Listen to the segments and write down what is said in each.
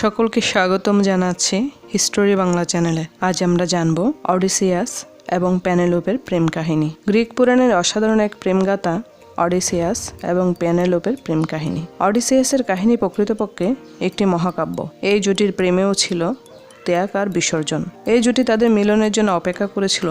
সকলকে স্বাগতম জানাচ্ছি হিস্টোরি বাংলা চ্যানেলে। আজ আমরা জানব অডিসিয়াস এবং প্যানেলোপের প্রেম কাহিনী। গ্রিক পুরাণের অসাধারণ এক প্রেমগাথা, অডিসিয়াস এবং প্যানেলোপের প্রেম কাহিনী। অডিসিয়াসের কাহিনী প্রকৃতপক্ষে একটি মহাকাব্য। এই জুটির প্রেমেও ছিল ত্যাগ আর বিসর্জন। এই জুটি তাদের মিলনের জন্য অপেক্ষা করেছিল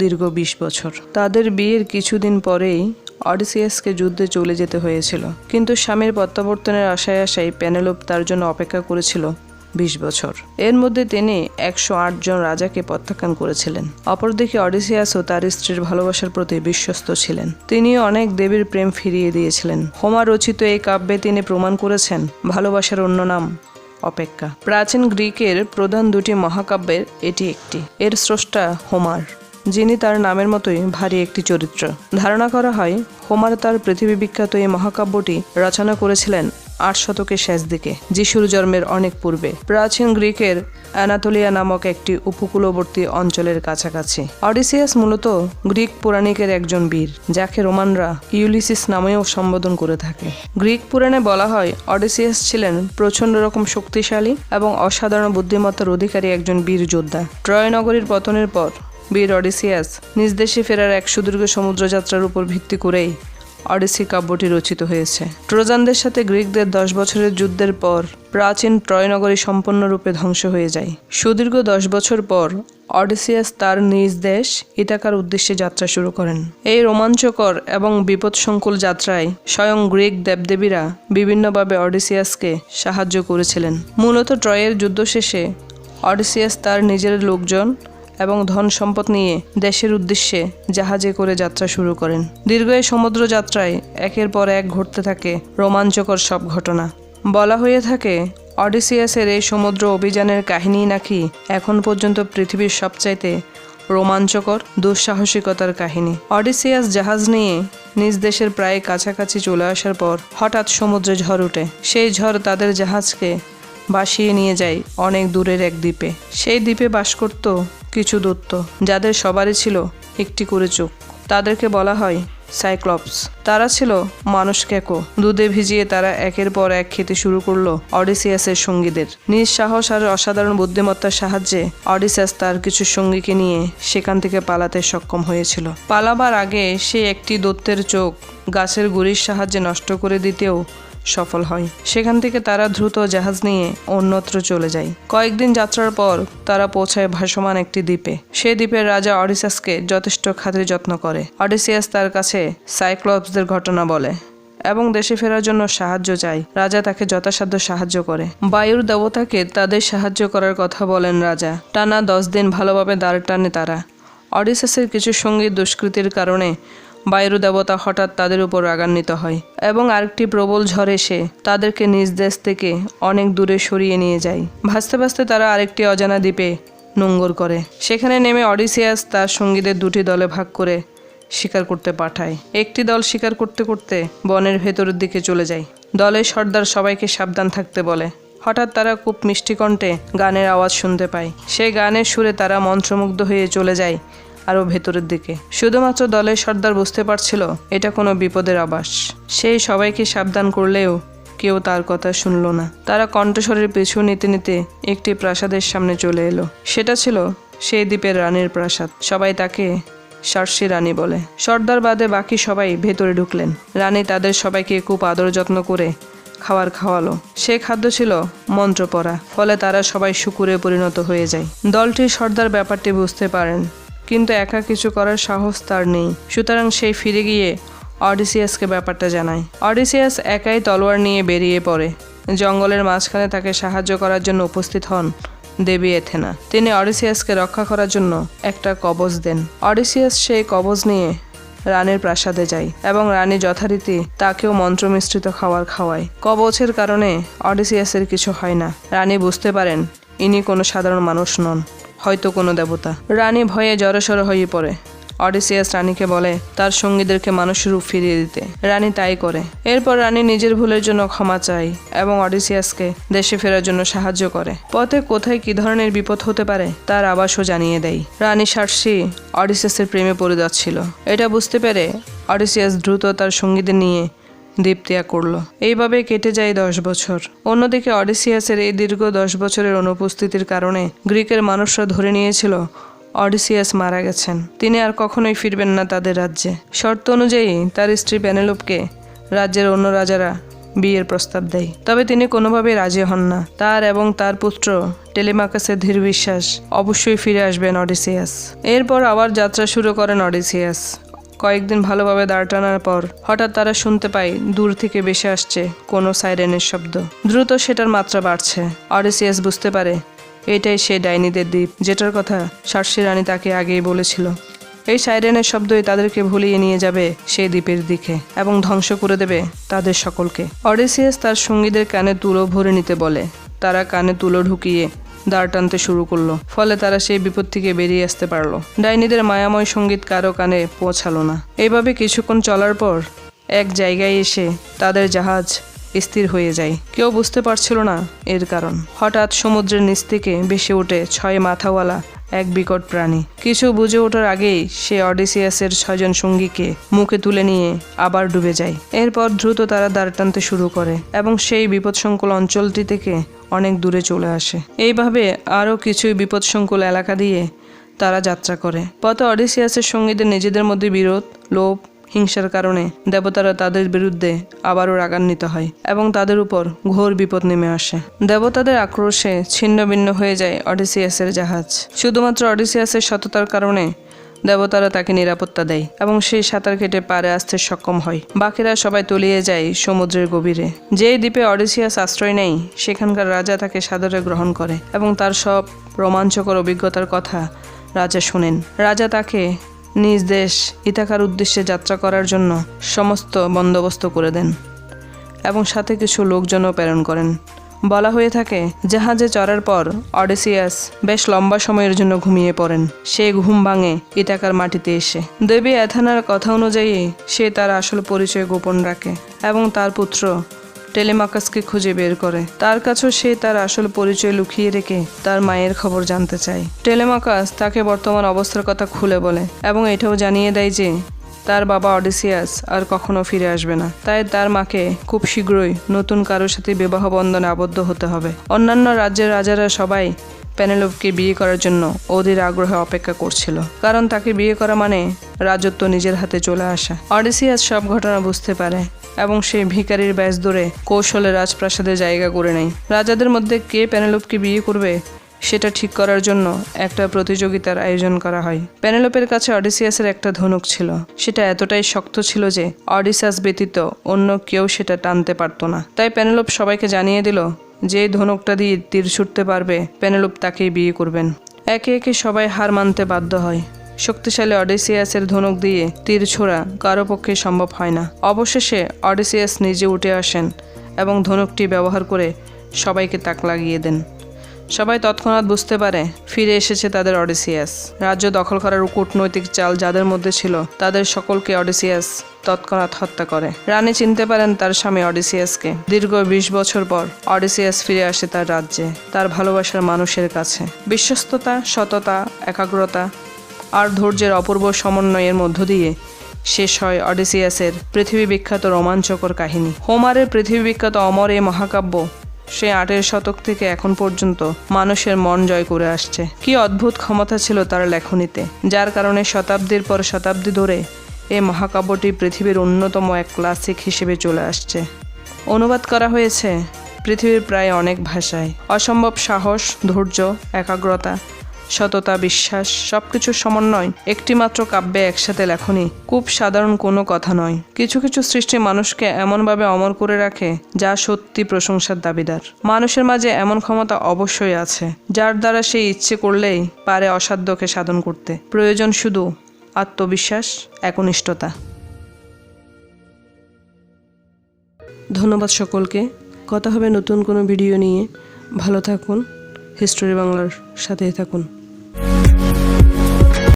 দীর্ঘ বিশ বছর। তাদের বিয়ের কিছুদিন পরেই অডিসিয়াসকে যুদ্ধে চলে যেতে হয়েছিল। কিন্তু স্বামীর প্রত্যাবর্তনের আশায় আশায় প্যানেলোপ তার জন্য অপেক্ষা করেছিল বিশ বছর। এর মধ্যে তিনি একশো আট জন রাজাকে প্রত্যাখ্যান করেছিলেন। অপরদিকে অডিসিয়াসও তার স্ত্রীর ভালোবাসার প্রতি বিশ্বস্ত ছিলেন। তিনিও অনেক দেবীর প্রেম ফিরিয়ে দিয়েছিলেন। হোমা রচিত এই কাব্যে তিনি প্রমাণ করেছেন ভালোবাসার অন্য নাম, অপেক্ষা। প্রাচীন গ্রিকের প্রধান দুটি মহাকাব্যের এটি একটি। এর স্রষ্টা হোমার। যিনি তার নামের মতোই ভারী একটি চরিত্র। ধারণা করা হয়, হোমার তার পৃথিবী বিখ্যাত এই মহাকাব্যটি রচনা করেছিলেন আট শতকের শেষ দিকে, যিশুর জন্মের অনেক পূর্বে। প্রাচীন গ্রিকের অ্যানাতোলিয়া নামক একটি উপকূলবর্তী অঞ্চলের কাছাকাছি। অডিসিয়াস মূলত গ্রিক পুরাণিকের একজন বীর, যাকে রোমানরা ইউলিসিস নামেও সম্বোধন করে থাকে। গ্রিক পুরাণে বলা হয়, অডিসিয়াস ছিলেন প্রচণ্ড রকম শক্তিশালী এবং অসাধারণ বুদ্ধিমত্তার অধিকারী একজন বীর যোদ্ধা। ট্রয় নগরীর পতনের পর বীর অডিসিয়াস নিজ দেশে ফেরার এক সুদীর্ঘ সমুদ্রযাত্রার উপর ভিত্তি করেই অডিসি কাব্যটি রচিত হয়েছে। ট্রোজানদের সাথে গ্রিকদের দশ বছরের যুদ্ধের পর প্রাচীন ট্রয়নগরী সম্পূর্ণরূপে ধ্বংস হয়ে যায়। সুদীর্ঘ দশ বছর পর অডিসিয়াস তার নিজ দেশ ইতাকার উদ্দেশ্যে যাত্রা শুরু করেন। এই রোমাঞ্চকর এবং বিপদসংকুল যাত্রায় স্বয়ং গ্রিক দেবদেবীরা বিভিন্নভাবে অডিসিয়াসকে সাহায্য করেছিলেন। মূলত ট্রয়ের যুদ্ধ শেষে অডিসিয়াস তার নিজের লোকজন এবং ধন সম্পদ নিয়ে দেশের উদ্দেশ্যে জাহাজে করে যাত্রা শুরু করেন। দীর্ঘ এই সমুদ্র যাত্রায় একের পর এক ঘটতে থাকে রোমাঞ্চকর সব ঘটনা। বলা হয়ে থাকে, অডিসিয়াসের এই সমুদ্র অভিযানের কাহিনী নাকি এখন পর্যন্ত পৃথিবীর সবচাইতে রোমাঞ্চকর, দুঃসাহসিকতার কাহিনী। অডিসিয়াস জাহাজ নিয়ে নিজ দেশের প্রায় কাছাকাছি চলে আসার পর হঠাৎ সমুদ্রে ঝড় ওঠে সেই ঝড় তাদের জাহাজকে ভাসিয়ে নিয়ে যায় অনেক দূরের এক দ্বীপে। সেই দ্বীপে বাস করত কিছু দত্ত যাদের সবারই ছিল একটি করে চোখ। তাদেরকে বলা হয় সাইক্লপস। তারা ছিল মানুষ ক্যাকো দুধে ভিজিয়ে তারা একের পর এক খেতে শুরু করল অডিসিয়াসের সঙ্গীদের। নিজ সাহস আর অসাধারণ বুদ্ধিমত্তার সাহায্যে অডিসাস তার কিছু সঙ্গীকে নিয়ে সেখান থেকে পালাতে সক্ষম হয়েছিল। পালাবার আগে সে একটি দত্তের চোখ গাছের গুড়ির সাহায্যে নষ্ট করে দিতেও সফল হয়। সেখান থেকে তারা দ্রুত জাহাজ নিয়ে অন্যত্র চলে যায়। কয়েকদিন যাত্রার পর তারা পৌঁছায় ভাসমান একটি দ্বীপে। সে দ্বীপের রাজা অডিসাসকে যথেষ্ট খাতির যত্ন করে। অডিসিয়াস তার কাছে সাইক্লপসদের ঘটনা বলে এবং দেশে ফেরার জন্য সাহায্য চায়। রাজা তাকে যথাসাধ্য সাহায্য করে। বায়ুর দেবতাকে তাদের সাহায্য করার কথা বলেন রাজা। টানা দশ দিন ভালোভাবে দাঁড় টানে তারা। অডিসাসের কিছু সঙ্গী দুষ্কৃতির কারণে বায়ুর দেবতা হঠাৎ তাদের উপর রাগান্বিত হয় এবং আরেকটি প্রবল ঝড় এসে তাদেরকে নিজ দেশ থেকে অনেক দূরে সরিয়ে নিয়ে যায়। ভাসতে ভাসতে তারা আরেকটি অজানা দ্বীপে নোঙ্গর করে। সেখানে নেমে অডিসিয়াস তার সঙ্গীদের দুটি দলে ভাগ করে শিকার করতে পাঠায়। একটি দল শিকার করতে করতে বনের ভেতরের দিকে চলে যায়। দলের সর্দার সবাইকে সাবধান থাকতে বলে। হঠাৎ তারা খুব মিষ্টি কণ্ঠে গানের আওয়াজ শুনতে পায়। সেই গানের সুরে তারা মন্ত্রমুগ্ধ হয়ে চলে যায় আরও ভেতরের দিকে। শুধুমাত্র দলের সর্দার বুঝতে পারছিল, এটা কোনো বিপদের আবাস। সেই সবাইকে সাবধান করলেও কেউ তার কথা শুনল না। তারা কণ্ঠস্বরের পিছু নিতে নিতে একটি প্রাসাদের সামনে চলে এলো। সেটা ছিল সেই দ্বীপের রানীর প্রাসাদ। সবাই তাকে সার্সি রানী বলে। সর্দার বাদে বাকি সবাই ভেতরে ঢুকলেন। রানী তাদের সবাইকে খুব আদর যত্ন করে খাবার খাওয়ালো। সে খাদ্য ছিল মন্ত্র পড়া ফলে তারা সবাই শুকুরে পরিণত হয়ে যায়। দলটির সর্দার ব্যাপারটি বুঝতে পারেন কিন্তু একা কিছু করার সাহস তার নেই। সুতরাং সেই ফিরে গিয়ে অডিসিয়াসকে ব্যাপারটা জানায়। অডিসিয়াস একাই তলোয়ার নিয়ে বেরিয়ে পড়ে। জঙ্গলের মাঝখানে তাকে সাহায্য করার জন্য উপস্থিত হন দেবী এথেনা। তিনি অডিসিয়াসকে রক্ষা করার জন্য একটা কবজ দেন। অডিসিয়াস সেই কবজ নিয়ে রানীর প্রাসাদে যায় এবং রানী যথারীতি তাকেও মন্ত্রমিশ্রিত খাবার খাওয়ায়। কবচের কারণে অডিসিয়াসের কিছু হয় না। রানী বুঝতে পারেন, ইনি কোনো সাধারণ মানুষ নন। হয়তো কোনো দেবতা। রানী ভয়ে জড়সড় হয়ে পড়ে। অডিসিয়াস রানীকে বলে, তার সঙ্গীদেরকে মানুষের রূপ ফিরিয়ে দিতে। রানী তাই করে। এরপর রানী নিজের ভুলের জন্য ক্ষমা চায় এবং অডিসিয়াসকে দেশে ফেরার জন্য সাহায্য করে। পথে কোথায় কি ধরনের বিপদ হতে পারে, তার আবাসও জানিয়ে দেয়। রানী সার্সি অডিসিয়াসের প্রেমে পড়ে যাচ্ছিল। এটা বুঝতে পেরে অডিসিয়াস দ্রুত তার সঙ্গীদের নিয়ে দ্বীপ ত্যাগ করল। এইভাবে কেটে যায় দশ বছর। অন্যদিকে অডিসিয়াসের এই দীর্ঘ দশ বছরের অনুপস্থিতির কারণে গ্রিকের মানুষরা ধরে নিয়েছিল, অডিসিয়াস মারা গেছেন। তিনি আর কখনোই ফিরবেন না তাদের রাজ্যে। শর্ত অনুযায়ী তার স্ত্রী প্যানেলোপকে রাজ্যের অন্য রাজারা বিয়ের প্রস্তাব দেয়। তবে তিনি কোনোভাবেই রাজি হন না। তার এবং তার পুত্র টেলিমাকাসের ধীর বিশ্বাস অবশ্যই ফিরে আসবেন অডিসিয়াস। এরপর আবার যাত্রা শুরু করেন অডিসিয়াস। কয়েকদিন ভালোভাবে দাঁড় টানার পর হঠাৎ তারা শুনতে পায় দূর থেকে বেশি আসছে কোনো সাইরেনের শব্দ। দ্রুত সেটার মাত্রা বাড়ছে। অডিসিয়াস বুঝতে পারে, এটাই সে ডাইনিদের দ্বীপ, যেটার কথা সার্সি রানী তাকে আগেই বলেছিল। এই সাইরেনের শব্দই তাদেরকে ভুলিয়ে নিয়ে যাবে সেই দ্বীপের দিকে এবং ধ্বংস করে দেবে তাদের সকলকে। অডিসিয়াস তার সঙ্গীদের কানে তুলো ভরে নিতে বলে। তারা কানে তুলো ঢুকিয়ে দাঁড় টানতে শুরু করল, ফলে তারা সেই বিপদ থেকে বেরিয়ে আসতে পারল। ডাইনিদের মায়াময় সংগীত কারও কানে পৌঁছালো না। এভাবে কিছুক্ষণ চলার পর এক জায়গায় এসে তাদের জাহাজ স্থির হয়ে যায়। কেউ বুঝতে পারছিল না এর কারণ। হঠাৎ সমুদ্রের নিচ থেকে ভেসে ওঠে ছয় মাথাওয়ালা এক বিকট প্রাণী। কিছু বুঝে ওঠার আগেই সে অডিসিয়াসের ছয়জন সঙ্গীকে মুখে তুলে নিয়ে আবার ডুবে যায়। এরপর দ্রুত তারা দাঁড় টানতে শুরু করে এবং সেই বিপদসংকুল অঞ্চলটি থেকে অনেক দূরে চলে আসে। এইভাবে আরও কিছু বিপদসংকুল এলাকা দিয়ে তারা যাত্রা করে। পথে অডিসিয়াসের সঙ্গীদের নিজেদের মধ্যে বিরোধ, লোভ হিংসার কারণে দেবতারা তাদের বিরুদ্ধে আবারও রাগান্বিত হয় এবং তাদের উপর ঘোর বিপদ নেমে আসে। দেবতাদের আক্রোশে ছিন্ন ভিন্ন হয়ে যায় অডিসিয়াসের জাহাজ। শুধুমাত্র অডিসিয়াসের সততার কারণে দেবতারা তাকে নিরাপত্তা দেয় এবং সেই সাঁতার কেটে পারে আসতে সক্ষম হয়। বাকিরা সবাই তলিয়ে যায় সমুদ্রের গভীরে। যেই দ্বীপে অডিসিয়াস আশ্রয় নেই সেখানকার রাজা তাকে সাদরে গ্রহণ করে এবং তার সব রোমাঞ্চকর অভিজ্ঞতার কথা রাজা শোনেন। রাজা তাকে নিজ দেশ ইতাকার উদ্দেশ্যে যাত্রা করার জন্য সমস্ত বন্দোবস্ত করে দেন এবং সাথে কিছু লোকজনও প্রেরণ করেন। বলা হয়ে থাকে, জাহাজে চড়ার পর অডিসিয়াস বেশ লম্বা সময়ের জন্য ঘুমিয়ে পড়েন। সে ঘুম ভাঙে ইতাকার মাটিতে এসে। দেবী অ্যাথানার কথা অনুযায়ী সে তার আসল পরিচয় গোপন রাখে এবং তার পুত্র টেলিমাকাসকে খুঁজে বের করে। তার কাছেও সে তার আসল পরিচয় লুকিয়ে রেখে তার মায়ের খবর জানতে চায়। টেলিমাকাস তাকে বর্তমান অবস্থার কথা খুলে বলে এবং এটাও জানিয়ে দেয় যে, তার বাবা অডিসিয়াস আর কখনো ফিরে আসবে না। তাই তার মাকে খুব শীঘ্রই নতুন কারোর সাথে বিবাহ বন্ধনে আবদ্ধ হতে হবে। অন্যান্য রাজ্যের রাজারা সবাই প্যানেলোভকে বিয়ে করার জন্য ওদের আগ্রহে অপেক্ষা করছিল। কারণ তাকে বিয়ে করা মানে রাজত্ব নিজের হাতে চলে আসা। অডিসিয়াস সব ঘটনা বুঝতে পারে। এবং সে ভিকারির ব্যাস ধরে কৌশলে রাজপ্রাসাদে জায়গা করে নেয়। রাজাদের মধ্যে কে প্যানেলোপকে বিয়ে করবে সেটা ঠিক করার জন্য একটা প্রতিযোগিতার আয়োজন করা হয়। প্যানেলোপের কাছে অডিসিয়াসের একটা ধনুক ছিল। সেটা এতটাই শক্ত ছিল যে অডিসাস ব্যতীত অন্য কেউ সেটা টানতে পারতো না। তাই প্যানেলোপ সবাইকে জানিয়ে দিল, যে ধনুকটা দিয়ে তীর ছুটতে পারবে প্যানেলোপ তাকেই বিয়ে করবেন। একে একে সবাই হার মানতে বাধ্য হয়। শক্তিশালী অডিসিয়াসের ধনুক দিয়ে তীর ছোড়া কারও পক্ষে সম্ভব হয় না। অবশেষে অডিসিয়াস নিজে উঠে আসেন এবং ধনুকটি ব্যবহার করে সবাইকে তাক লাগিয়ে দেন। সবাই তৎক্ষণাৎ বুঝতে পারে, ফিরে এসেছে তাদের অডিসিয়াস। রাজ্য দখল করার কূটনৈতিক চাল যাদের মধ্যে ছিল, তাদের সকলকে অডিসিয়াস তৎক্ষণাৎ হত্যা করে। রানী চিনতে পারেন তার স্বামী অডিসিয়াসকে। দীর্ঘ বিশ বছর পর অডিসিয়াস ফিরে আসে তার রাজ্যে, তার ভালোবাসার মানুষের কাছে। বিশ্বস্ততা, সততা, একাগ্রতা আর ধৈর্যের অপূর্ব সমন্বয়ের মধ্য দিয়ে শেষ হয় অডিসিয়াসের পৃথিবী বিখ্যাত রোমাঞ্চকর কাহিনী। হোমারের পৃথিবী বিখ্যাত অমর এ মহাকাব্য সে আটের শতক থেকে এখন পর্যন্ত মানুষের মন জয় করে আসছে। কি অদ্ভুত ক্ষমতা ছিল তার লেখনীতে, যার কারণে শতাব্দীর পর শতাব্দী ধরে এই মহাকাব্যটি পৃথিবীর অন্যতম এক ক্লাসিক হিসেবে চলে আসছে। অনুবাদ করা হয়েছে পৃথিবীর প্রায় অনেক ভাষায়। অসম্ভব সাহস, ধৈর্য, একাগ্রতা সততা, বিশ্বাস, সবকিছুর সমন্বয়, একটিমাত্র কাব্যে একসাথে লেখনি। খুব সাধারণ কোনো কথা নয়। কিছু কিছু সৃষ্টি মানুষকে এমনভাবে অমর করে রাখে, যা সত্যি প্রশংসার দাবিদার। মানুষের মাঝে এমন ক্ষমতা অবশ্যই আছে, যার দ্বারা সে ইচ্ছে করলেই পারে অসাধ্যকে সাধন করতে। প্রয়োজন শুধু আত্মবিশ্বাস, একনিষ্ঠতা। ধন্যবাদ সকলকে। কথা হবে নতুন কোনো ভিডিও নিয়ে। ভালো থাকুন। হিস্টোরি বাংলার সাথেই থাকুন।